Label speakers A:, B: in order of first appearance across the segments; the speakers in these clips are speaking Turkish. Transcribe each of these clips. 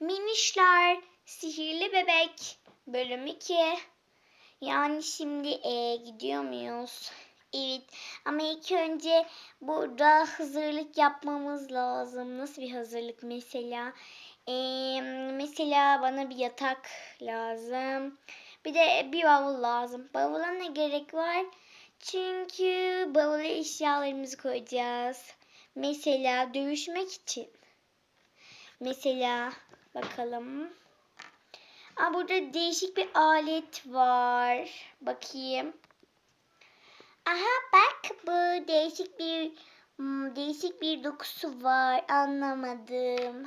A: Minişler, Sihirli Bebek bölüm 2. Yani şimdi e, gidiyor muyuz? Evet ama ilk önce burada hazırlık yapmamız lazım. Nasıl bir hazırlık mesela? E, mesela bana bir yatak lazım. Bir de bir bavul lazım. Bavula ne gerek var? Çünkü bavula eşyalarımızı koyacağız. Mesela dövüşmek için. Mesela bakalım. Aa, burada değişik bir alet var. Bakayım. Aha bak bu değişik bir hmm, değişik bir dokusu var. Anlamadım.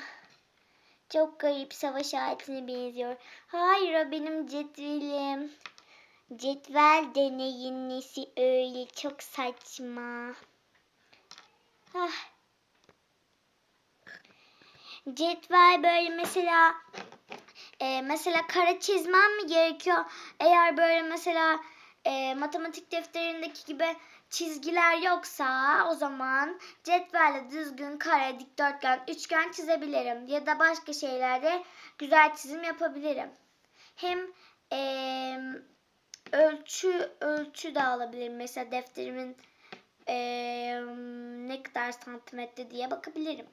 A: Çok garip savaş aletine benziyor. Hayır o benim cetvelim. Cetvel deneyin nesi öyle çok saçma. Ah. Cetvel böyle mesela e, mesela kara çizmem mi gerekiyor? Eğer böyle mesela e, matematik defterindeki gibi çizgiler yoksa o zaman cetvelle düzgün kare, dikdörtgen, üçgen çizebilirim. Ya da başka şeylerde güzel çizim yapabilirim. Hem e, ölçü ölçü de alabilirim. Mesela defterimin e, ne kadar santimetre diye bakabilirim.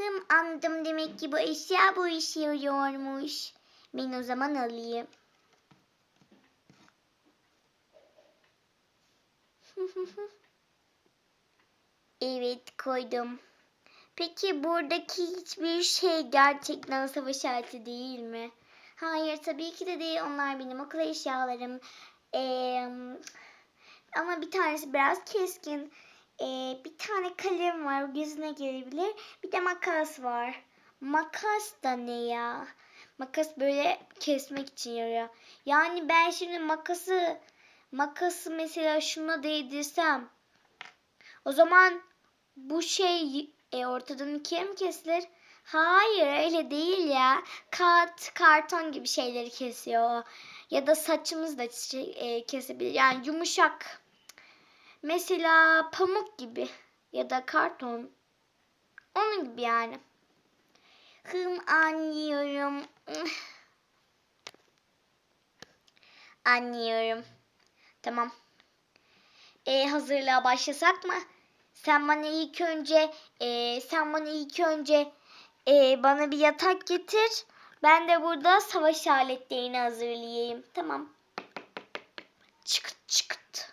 A: Hım anladım demek ki bu eşya bu işe yarıyormuş. Ben o zaman alayım. evet koydum. Peki buradaki hiçbir şey gerçekten savaş aleti değil mi? Hayır tabii ki de değil. Onlar benim okul eşyalarım. Ee, ama bir tanesi biraz keskin. Ee, bir tane kalem var. Gözüne gelebilir. Bir de makas var. Makas da ne ya? Makas böyle kesmek için yarıyor. Yani ben şimdi makası makası mesela şuna değdirsem o zaman bu şey e, ortadan ikiye mi kesilir? Hayır öyle değil ya. Kart, karton gibi şeyleri kesiyor. Ya da saçımız da e, kesebilir. Yani yumuşak. Mesela pamuk gibi. Ya da karton. Onun gibi yani. Hım anlıyorum. Anlıyorum. Tamam. E, hazırlığa başlasak mı? Sen bana ilk önce e, sen bana ilk önce e, bana bir yatak getir. Ben de burada savaş aletlerini hazırlayayım. Tamam. Çıkıt çıkıt.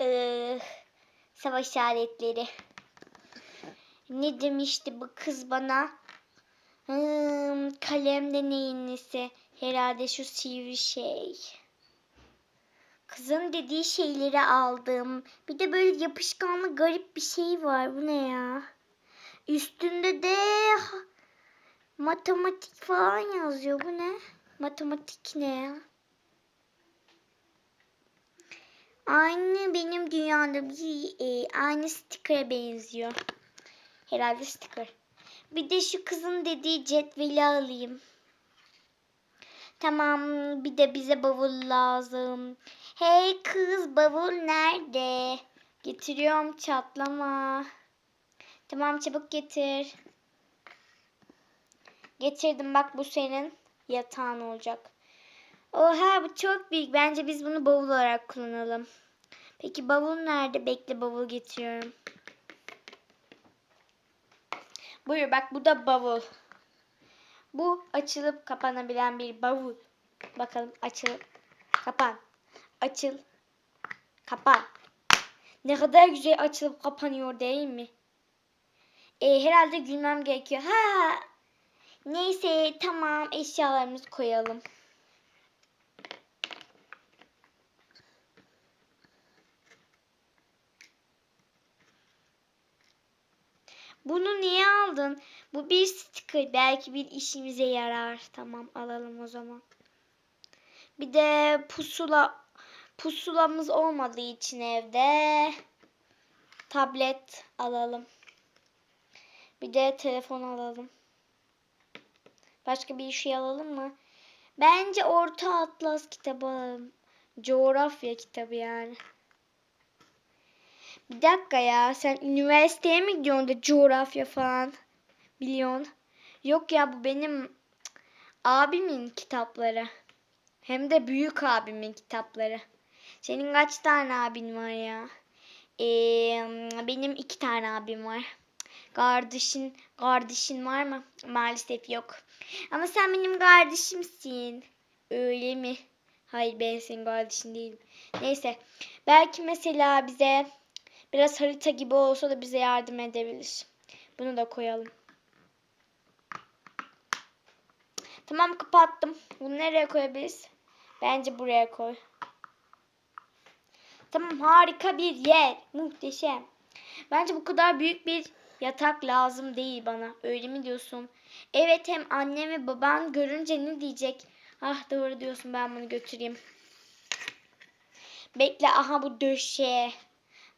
A: Ee, savaş aletleri. Ne demişti bu kız bana? Hmm, neyin nesi? Herhalde şu sivri şey. Kızın dediği şeyleri aldım. Bir de böyle yapışkanlı garip bir şey var. Bu ne ya? Üstünde de matematik falan yazıyor. Bu ne? Matematik ne ya? Aynı benim dünyamda bir e, aynı sticker'a benziyor. Herhalde sticker. Bir de şu kızın dediği cetveli alayım. Tamam bir de bize bavul lazım. Hey kız bavul nerede? Getiriyorum çatlama. Tamam çabuk getir. Getirdim bak bu senin yatağın olacak. Oha bu çok büyük. Bence biz bunu bavul olarak kullanalım. Peki bavul nerede? Bekle bavul getiriyorum. Buyur bak bu da bavul. Bu açılıp kapanabilen bir bavul. Bakalım açılıp kapan. Açıl. Kapan. Ne kadar güzel açılıp kapanıyor değil mi? E, herhalde gülmem gerekiyor. Ha. Neyse tamam eşyalarımızı koyalım. Bunu niye aldın? Bu bir sticker. Belki bir işimize yarar. Tamam alalım o zaman. Bir de pusula pusulamız olmadığı için evde tablet alalım. Bir de telefon alalım. Başka bir şey alalım mı? Bence Orta Atlas kitabı alalım. Coğrafya kitabı yani. Bir dakika ya sen üniversiteye mi gidiyorsun da coğrafya falan biliyorsun? Yok ya bu benim abimin kitapları. Hem de büyük abimin kitapları. Senin kaç tane abin var ya? Ee, benim iki tane abim var. Kardeşin, kardeşin var mı? Maalesef yok. Ama sen benim kardeşimsin. Öyle mi? Hayır ben senin kardeşin değilim. Neyse. Belki mesela bize biraz harita gibi olsa da bize yardım edebilir. Bunu da koyalım. Tamam kapattım. Bunu nereye koyabiliriz? Bence buraya koy. Tamam harika bir yer. Muhteşem. Bence bu kadar büyük bir yatak lazım değil bana. Öyle mi diyorsun? Evet hem annem ve baban görünce ne diyecek? Ah doğru diyorsun ben bunu götüreyim. Bekle aha bu döşe.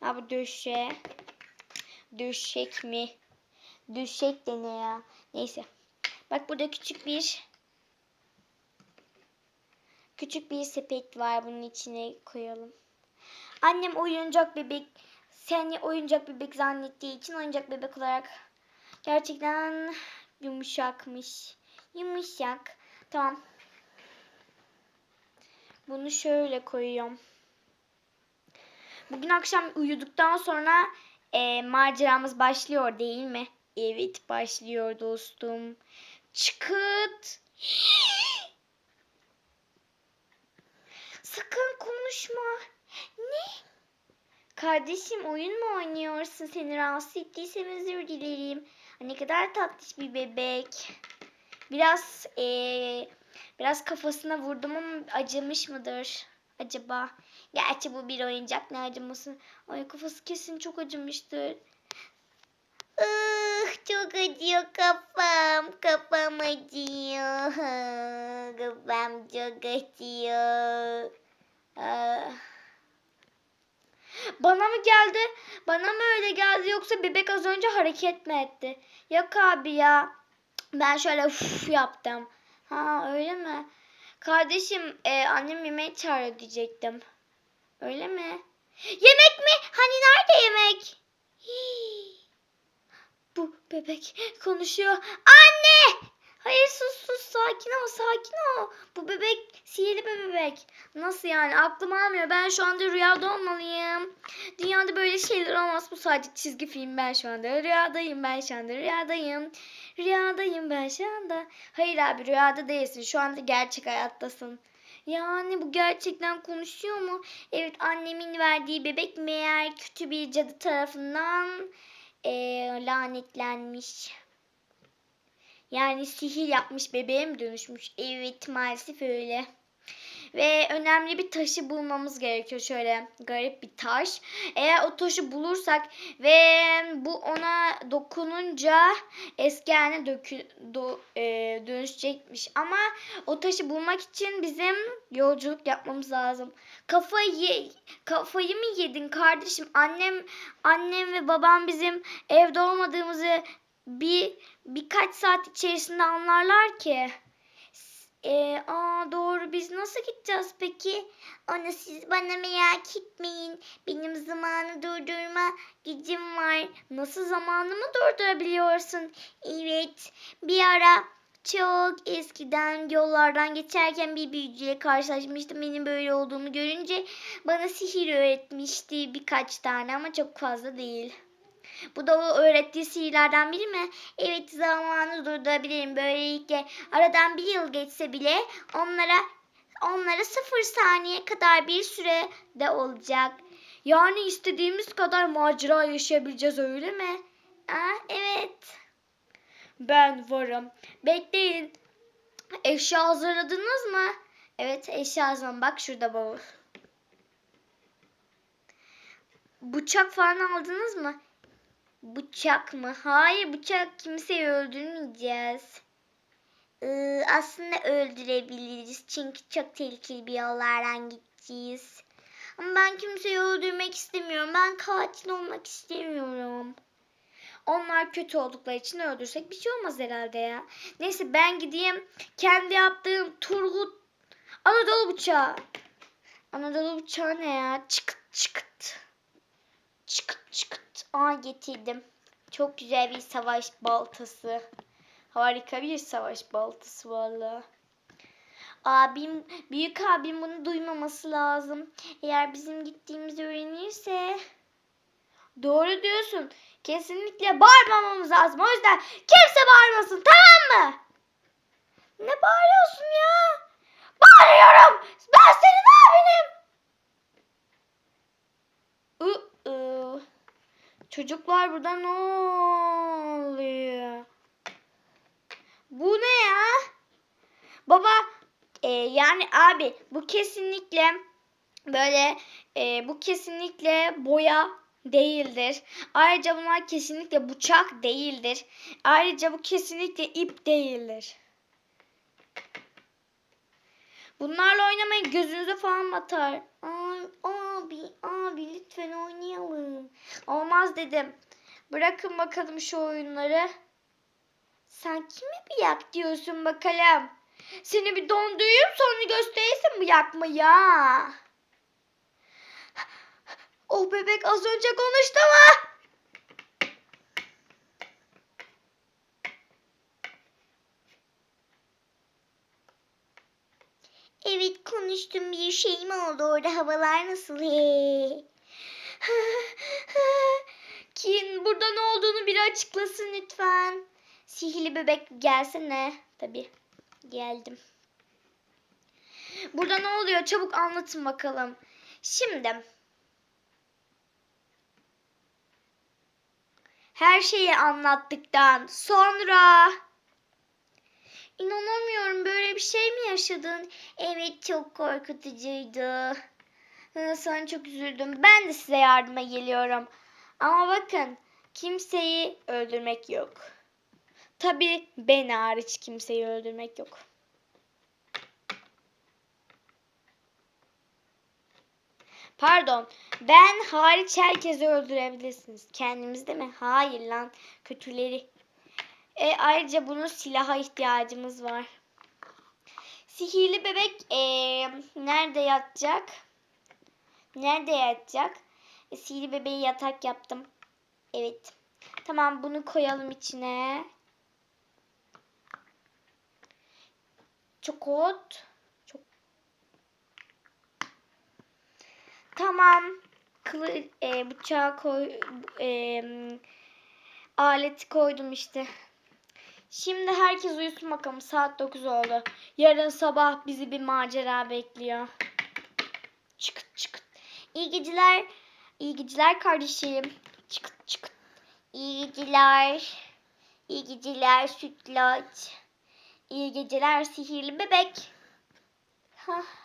A: Ha bu döşe. Döşek mi? Döşek de ne ya? Neyse. Bak burada küçük bir küçük bir sepet var. Bunun içine koyalım. Annem oyuncak bebek seni oyuncak bebek zannettiği için oyuncak bebek olarak gerçekten yumuşakmış. Yumuşak. Tamam. Bunu şöyle koyuyorum. Bugün akşam uyuduktan sonra e, maceramız başlıyor değil mi? Evet başlıyor dostum. Çıkıt. Sakın konuşma. Ne? Kardeşim oyun mu oynuyorsun? Seni rahatsız ettiysem özür dilerim. Ne kadar tatlış bir bebek. Biraz eee, biraz kafasına vurdum ama acımış mıdır acaba? Gerçi bu bir oyuncak ne acıması. Ay kafası kesin çok acımıştır. Ah, çok acıyor kafam. Kafam acıyor. Kafam çok acıyor. Ah. Bana mı geldi? Bana mı öyle geldi yoksa bebek az önce hareket mi etti? Yok abi ya. Ben şöyle uf yaptım. Ha öyle mi? Kardeşim e, annem yemeği çağırıyor diyecektim. Öyle mi? Yemek mi? Hani nerede yemek? Hii. Bu bebek konuşuyor. Anne! Hayır sus sus sakin ol sakin ol. Bu bebek sihirli bir bebek. Nasıl yani aklım almıyor. Ben şu anda rüyada olmalıyım. Dünyada böyle şeyler olmaz. Bu sadece çizgi film. Ben şu anda rüyadayım. Ben şu anda rüyadayım. Rüyadayım ben şu anda. Hayır abi rüyada değilsin. Şu anda gerçek hayattasın. Yani bu gerçekten konuşuyor mu? Evet annemin verdiği bebek meğer kötü bir cadı tarafından eee, lanetlenmiş. Yani sihir yapmış bebeğe mi dönüşmüş? Evet maalesef öyle. Ve önemli bir taşı bulmamız gerekiyor şöyle garip bir taş. Eğer o taşı bulursak ve bu ona dokununca eski haline dökü, do, e, dönüşecekmiş. Ama o taşı bulmak için bizim yolculuk yapmamız lazım. Kafayı kafayı mı yedin kardeşim? Annem annem ve babam bizim evde olmadığımızı bir birkaç saat içerisinde anlarlar ki. E, aa doğru biz nasıl gideceğiz peki? Onu siz bana merak etmeyin. Benim zamanı durdurma gücüm var. Nasıl zamanımı durdurabiliyorsun? Evet bir ara çok eskiden yollardan geçerken bir büyücüyle karşılaşmıştım. Benim böyle olduğumu görünce bana sihir öğretmişti birkaç tane ama çok fazla değil. Bu da o öğrettiği sihirlerden biri mi? Evet zamanı durdurabilirim. Böylelikle aradan bir yıl geçse bile onlara onlara sıfır saniye kadar bir süre de olacak. Yani istediğimiz kadar macera yaşayabileceğiz öyle mi? Aa, evet. Ben varım. Bekleyin. Eşya hazırladınız mı? Evet eşya hazırladım. Bak şurada bavul. Bıçak falan aldınız mı? Bıçak mı? Hayır bıçak kimseyi öldürmeyeceğiz. Ee, aslında öldürebiliriz. Çünkü çok tehlikeli bir yollardan gideceğiz. Ama ben kimseyi öldürmek istemiyorum. Ben katil olmak istemiyorum. Onlar kötü oldukları için öldürsek bir şey olmaz herhalde ya. Neyse ben gideyim. Kendi yaptığım Turgut Anadolu bıçağı. Anadolu bıçağı ne ya? Çıkıt çıkıt. Aa getirdim. Çok güzel bir savaş baltası. Harika bir savaş baltası valla. Abim, büyük abim bunu duymaması lazım. Eğer bizim gittiğimizi öğrenirse... Doğru diyorsun. Kesinlikle bağırmamamız lazım. O yüzden kimse bağırmasın tamam mı? Ne bağırıyorsun ya? Bağırıyorum. Ben senin abinim. Iı, Çocuklar burada ne oluyor? Bu ne ya? Baba e, yani abi bu kesinlikle böyle e, bu kesinlikle boya değildir. Ayrıca bunlar kesinlikle bıçak değildir. Ayrıca bu kesinlikle ip değildir. Bunlarla oynamayın gözünüze falan batar. Ay abi abi lütfen oynayalım. Olmaz dedim. Bırakın bakalım şu oyunları. Sen kime bir yak diyorsun bakalım. Seni bir dondurayım sonra gösterirsin bu yakmayı ha. O bebek az önce konuştu mu? Konuştum bir şey mi oldu orada havalar nasıl? He. Kim burada ne olduğunu biri açıklasın lütfen. Sihirli bebek gelsene. Tabii geldim. Burada ne oluyor çabuk anlatın bakalım. Şimdi her şeyi anlattıktan sonra İnanamıyorum böyle bir şey mi yaşadın? Evet çok korkutucuydu. Sana çok üzüldüm. Ben de size yardıma geliyorum. Ama bakın kimseyi öldürmek yok. Tabii ben hariç kimseyi öldürmek yok. Pardon. Ben hariç herkesi öldürebilirsiniz. Kendimiz değil mi? Hayır lan. Kötüleri. E, ayrıca bunun silaha ihtiyacımız var. Sihirli bebek e, nerede yatacak? Nerede yatacak? E, sihirli bebeği yatak yaptım. Evet. Tamam bunu koyalım içine. Çokot. Çok. Tamam. Kılı, e, bıçağı koy. E, aleti koydum işte. Şimdi herkes uyusun bakalım. Saat 9 oldu. Yarın sabah bizi bir macera bekliyor. Çıkıt çıkıt. İyi geceler. İyi geceler kardeşim. Çıkıt çıkıt. İyi geceler. İyi geceler sütlaç. İyi geceler sihirli bebek. Hah.